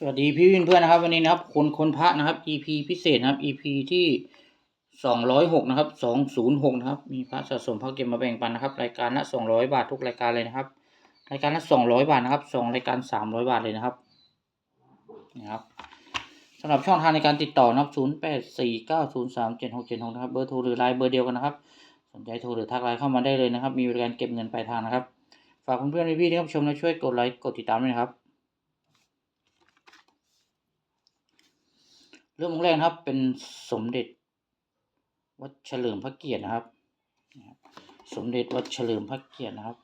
สวัสดีพี่วินเพื่อนนะครับ วันนี้นะครับคนคนพระนะครับ EP พิเศษนะครับ EP ที่สองร้อยหกนะครับสองศูนย์หกนะครับมีพระสะสมพระเก็บมาแบ่งปันนะครับ รายการละสองร้อยบาททุกรายการเลยนะครับ รายการละสองร้อยบาทนะครับสองรายการสามร้อยบาทเลยนะครับนะครับสำหรับช่องทางในการติดต่อนะครับศูนย์แปดสี่เก้าศูนย์สามเจ็ดหกเจ็ดหกนะครับเบอร์โทรหรือไลน์เบอร์เดียวกันนะครับ สนใจโทรหรือทักไลน์เข้ามาได้เลยนะครับ มีบริการเก็บเงินปลายทางนะครับ ฝากเพื่อนๆพี่ๆที่รับชมและช่วยกดไลค์กดติดตามด้วยนะครับ เรื่องแรกนะครับ เป็นสมเด็จ วัดเฉลิมพระเกียรตินะครับ สมเด็จวัดเฉลิมพระเกียรตินะครับ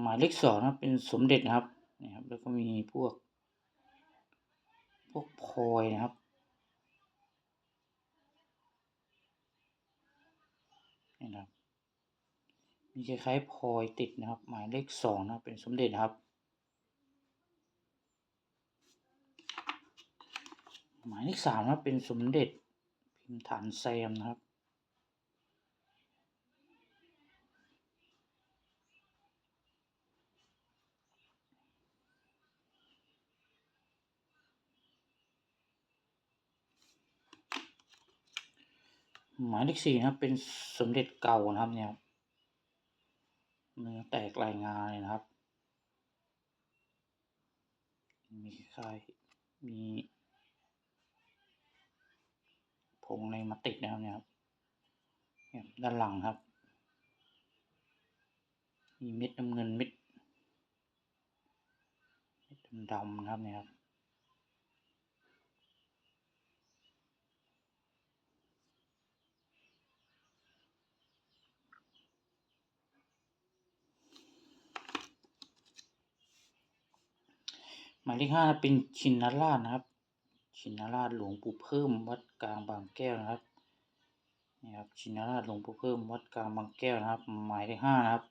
หมายเลขสองนะครับเป็นสมเด็จนะครับนี่ครับ แล้วก็มีพวก พวกพลอยนะครับ นี่นะครับมีคล้ายๆพลอยติดนะครับ หมายเลขสองนะเป็นสมเด็จนะครับ หมายเลขสามนะเป็นสมเด็จพิมพ์ฐานแซมนะครับ หมายเลขสี่นะครับ เป็นสมเด็จเก่านะครับเนี่ยเนื้อแตกลายงาเลยนะครับ มีคล้ายมีผงในมาติดนะครับเนี่ยครับเนี่ยด้านหลังครับ มีเม็ดน้ำเงินเม็ดเม็ดดำๆนะครับเนี่ยครับ หมายเลขห้าเป็นชินนราชนะครับ ชินนราชหลวงปู่เพิ่มวัดกลางบางแก้วนะครับนี่ครับชินนราชหลวงปู่เพิ่มวัดกลางบางแก้วนะครับ หมายเลขห้านะครับ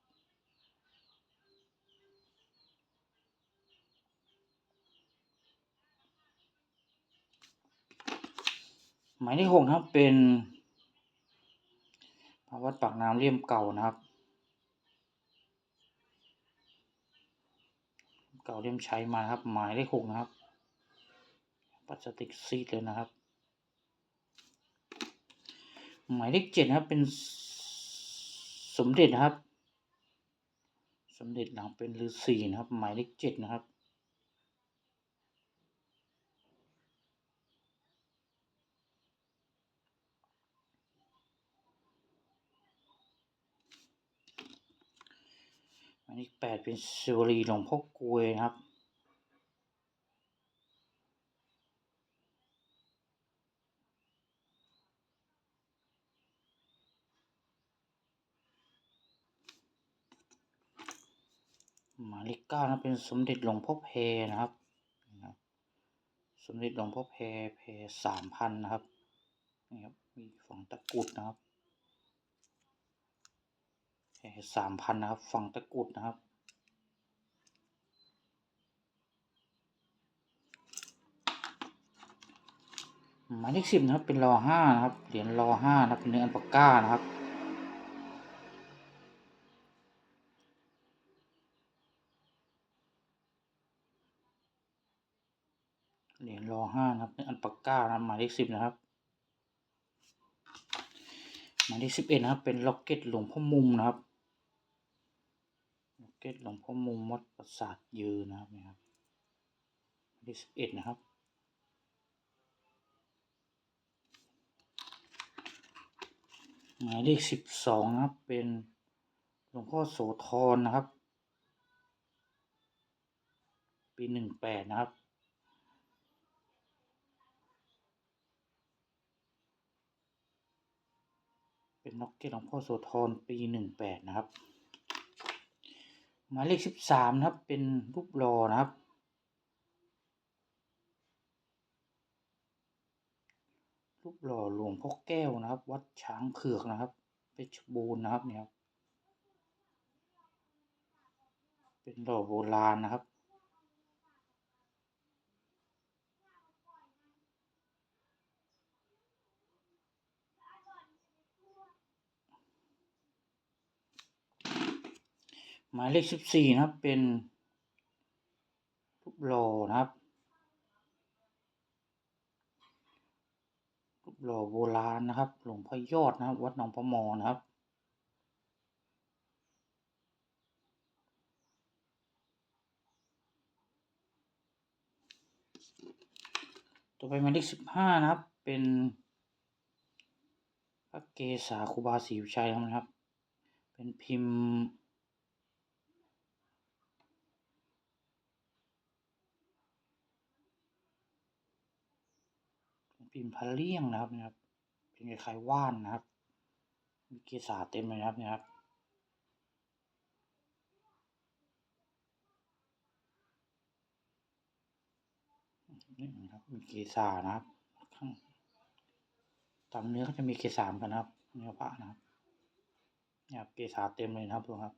หมายเลขหกนะครับเป็นพระวัดปากน้ำเลี่ยมเก่านะครับ เก่าเลี่ยมใช้มาครับ หมายเลขหกนะครับพลาสติกซีดเลยนะครับ หมายเลขเจ็ดนะครับเป็นสมเด็จนะครับ สมเด็จหลังเป็นฤาษีนะครับ หมายเลขเจ็ดนะครับ หมายเลขแปดเป็นสิวลีหลวงพ่อกลวยนะครับ หมายเลขเก้านะเป็นสมเด็จหลวงพ่อเพนะครับ สมเด็จหลวงพ่อเพเพสามพันนะครับนี่ครับมีฝังตะกุดนะครับ สามพันนะครับฝั่งตะกุดนะครับ หมายเลขสิบนะครับ เป็นรอห้านะครับ เหรียญรอห้านะครับเป็นเนื้ออัลปาก้านะครับเหรียญรอห้านะครับเป็นอัลปาก้านะหมายเลขสิบนะครับหมายเลขสิบเอ็ดนะครับ เป็นล็อกเก็ตหลวงพ่อมุมนะครับ เก็ตหลวงพ่อมุมวัดปราสาทยืนนะครับนี่ครับหมายเลขสิบเอ็ดนะครับหมายเลขสิบสองนะครับ เป็นหลวงพ่อโสธรนะครับ ปีหนึ่งแปดนะครับเป็นน็อกเก็ตหลวงพ่อโสธรปีหนึ่งแปดนะครับ หมายเลขสิบสามนะครับ เป็นรูปรอนะครับ รูปหล่อหลวงพ่อแก้วนะครับ วัดช้างเผือกนะครับเพชรบูรณ์นะครับเนี่ยเป็นหล่อโบราณนะครับ หมายเลขสิบสี่นะครับเป็นรูปหล่อนะครับรูปหล่อโบราณนะครับ หลวงพ่อยอดนะครับ วัดหนองประมอนะครับต่อไปหมายเลขสิบห้านะครับ เป็นพระเกศาครูบาศรีวิชัยนะครับ เป็นพิมพ์ เป็น พิมพ์พะเลี่ยงนะครับนะครับ เป็นคล้ายๆว่านนะครับ มีเกศาเต็มเลยนะครับเนะครับนี่นะครับมีเกศานะครับข้างตามเนื้อก็จะมีเกสามกันนะครับเนื้อพระนะครับเนี่ยเกสาเต็มเลยนะครับดูครับ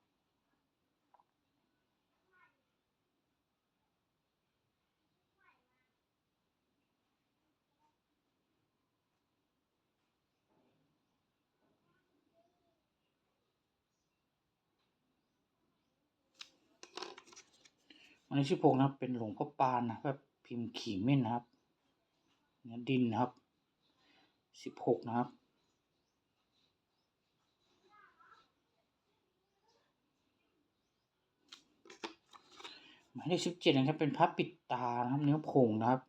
อันนี้ชื่อพงนะครับ เป็นหลวงพ่อปานนะแบบพิมพ์ขีเม่นนะครับเนื้อดินนะครับสิบหกนะครับหมายเลขสิบเจ็ดนะครับเป็นพระปิดตานะครับเนื้อผงนะครับ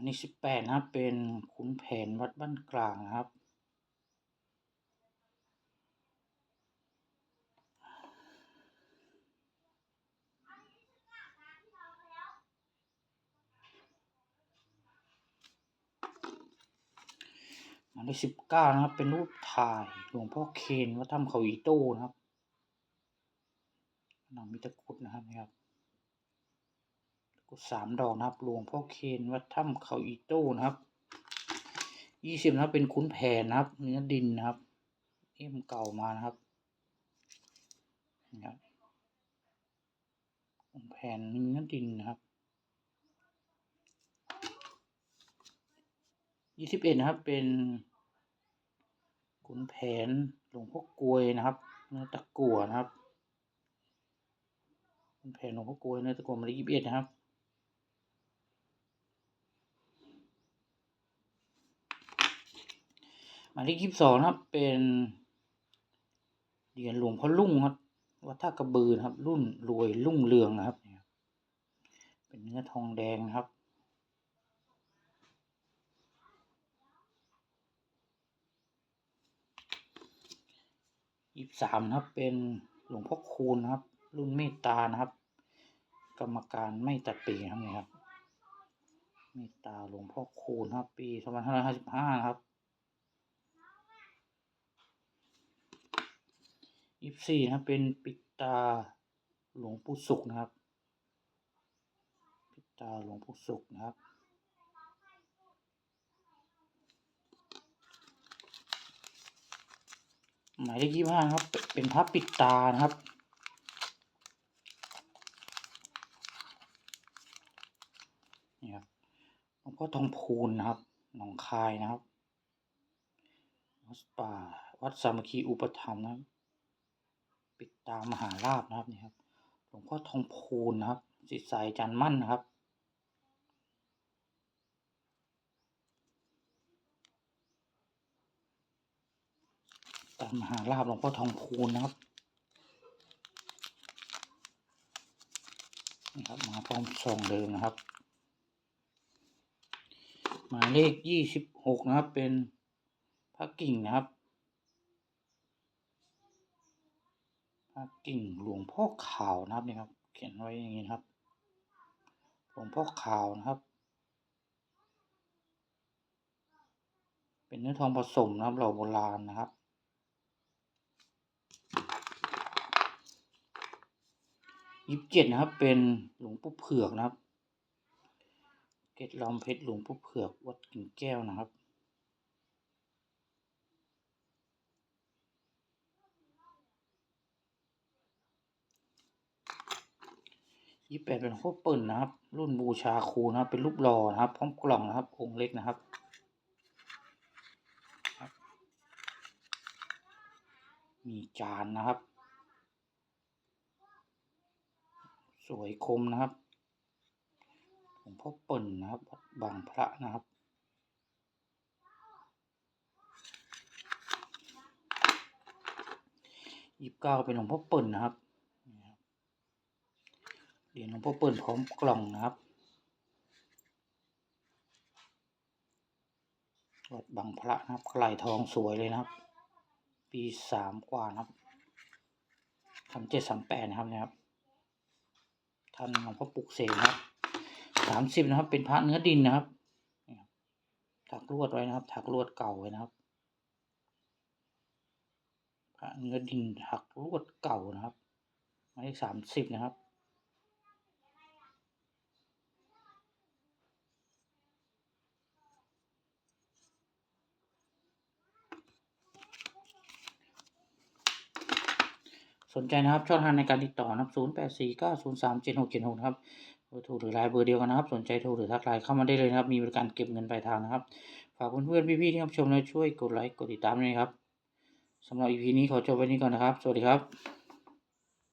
อันนี้สิบแปดนะครับ เป็นขุนแผนวัดบ้านกลางนะครับหมายเลขสิบเก้านะครับ เป็นรูปถ่ายหลวงพ่อเคนวัดถ้ำเขาอีโต้นะครับหนังมีตะกรุดนะครับนะครับ กดสามดอกนะครับหลวงพ่อเคนวัดถ้ำเขาอีโต้นะครับยี่สิบนะครับเป็นคุ้นแผนนะครับ เนื้อดินนะครับเอ็มเก่ามานะครับนะครับคุ้นแผนเนื้อดินนะครับยี่สิบเอ็ดนะครับเป็นขุนแผนหลวงพ่อกลวยนะครับเนื้อตะกั่วนะครับขุนแผนหลวงพ่อกลวยเนื้อตะกั่วมายเลขยี่สิบเอ็ดนะครับ หมายเลขยี่สิบสองนะครับ เป็นเหรียญหลวงพ่อลุ่งครับวัดท่ากระบือครับ รุ่นรวยรุ่งเรืองนะครับเนี่ยเป็นเนื้อทองแดงนะครับยี่สิบสามนะครับ เป็นหลวงพ่อคูณนครับ รุ่นเมตตานะครับ กรรมการไม่ตัดปีครับนี่ครับเมตตาหลวงพ่อคูณครับ ปีสองพันห้าร้อยห้าสิบห้านะครับ ยี่สี่นะครับเป็นปิตาหลวงปู่สุขนะครับ ปิตาหลวงปู่สุขนะครับหมายเลขยี่ห้าครับ เป็นพระปิดตานะครับ นี่ครับหลวงพ่อทองพูนนะครับ หนองคายนะครับ วัดป่า วัดสามัคคีอุปถัมนะครับ ปิดตามหาลาบนะครับนี่ครับหลวงพ่อทองพูนนะครับจิตสายจันมั่นนะครับตามหาลาบหลวงพ่อทองพูนนะครับนี่ครับ มาพร้อมซองเดิมนะครับ หมายเลขยี่สิบหกนะครับ เป็นพระกิ่งนะครับ พระ กิ่งหลวงพ่อขาวนะครับนี่ครับ เขียนไว้อย่างนี้ครับ หลวงพ่อขาวนะครับ เป็นเนื้อทองผสมนะครับเหล่าโบราณนะครับยี่สิบเจ็ดนะครับ เป็นหลวงปู่เผือกนะครับ เกตลำเพชรหลวงปู่เผือกวัดกิ่งแก้วนะครับ ยี่แปดเป็นโคเปิลนะครับ รุ่นบูชาครูนะครับ เป็นรูปหล่อนะครับ พร้อมกล่องนะครับ องค์เล็กนะครับมีจานนะครับ สวยคมนะครับหลวงพ่อเปิ่นนะครับวัดบางพระนะครับยี่สิบเก้าเป็นหลวงพ่อเปิ่นนะครับ รียญหลวงพ่อเปิ่นพร้อมกล่องนะครับวัดบางพระนะครับกลายทองสวยเลยนะครับ ปีสามกว่านะครับสามเจ็ดสามแปดนะครับนะครับท่านหลวงพ่อปลุกเสกนะครับสามสิบนะครับ เป็นพระเนื้อดินนะครับนี่ครับถักลวดไว้นะครับถักลวดเก่าไว้นะครับ พระเนื้อดินถักลวดเก่านะครับหมายเลขสามสิบนะครับ สนใจนะครับช่องทางในการติดต่อนะครับ0 8 4 9 0 3 7 6 7 6นะครับเบอร์โทรหรือไลน์เบอร์เดียวกันนะครับ สนใจโทรหรือทักไลน์เข้ามาได้เลยนะครับ มีบริการเก็บเงินปลายทางนะครับ ฝากเพื่อนๆพี่ๆที่รับชมและช่วยกดไลค์กดติดตามด้วยครับสำหรับ EP นี้ขอจบไว้นี้ก่อนนะครับ สวัสดีครับ